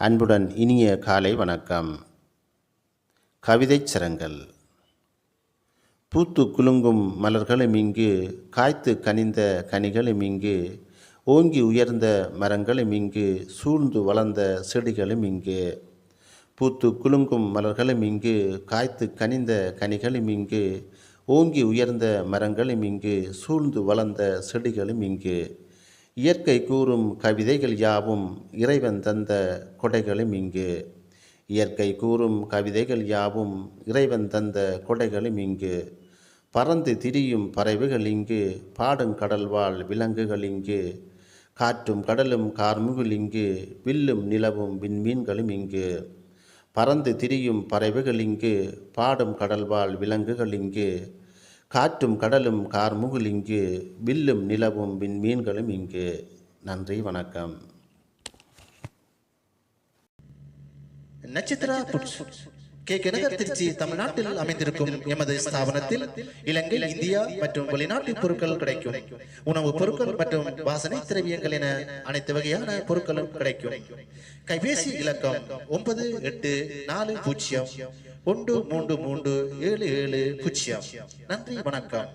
அன்புடன் இனிய காலை வணக்கம். கவிதைச் சரங்கள். பூத்து குலுங்கும் மலர்களும் இங்கு காய்த்து கனிந்த கனிகளும் இங்கு ஓங்கி உயர்ந்த மரங்களும் இங்கு சூழ்ந்து வளர்ந்த செடிகளும் இங்கு. பூத்து குலுங்கும் மலர்களும் இங்கு காய்த்து கனிந்த கனிகளும் இங்கு ஓங்கி உயர்ந்த மரங்களும் இங்கு சூழ்ந்து வளர்ந்த செடிகளும் இங்கு. இயற்கை கூறும் கவிதைகள் யாவும் இறைவன் தந்த கொடைகளும் இங்கு. இயற்கை கூறும் கவிதைகள் யாவும் இறைவன் தந்த கொடைகளும் இங்கு. பறந்து திரியும் பறவைகள் இங்கு பாடும் கடல்வாழ் விலங்குகள் இங்கு. காற்றும் கடலும் கார்முகில் இங்கு வில்லும் நிலவும் விண்மீன்களும் இங்கு. பறந்து திரியும் பறவைகள் இங்கு பாடும் கடல்வாழ் விலங்குகள் இங்கு. காற்றும் கடலும் கார்முகில் இங்கு வில்லும் நிலவும் விண்மீன்களும் இங்கு. நன்றி வணக்கம். நட்சத்திரா கே. கனகர் திருச்சி தமிழ்நாட்டில் அமைந்திருக்கும் எமது ஸ்தாபனத்தில் இலங்கை இந்தியா மற்றும் வெளிநாட்டு பொருட்கள் கிடைக்கும். உணவுப் பொருட்கள் மற்றும் வாசனை திரவியங்கள் என அனைத்து வகையான பொருட்களும் கிடைக்கும். கைபேசி இலக்கம் ஒன்பது எட்டு நாலு பூஜ்ஜியம் ஒன்று மூன்று மூன்று ஏழு ஏழு பூஜ்ஜியம். நன்றி வணக்கம்.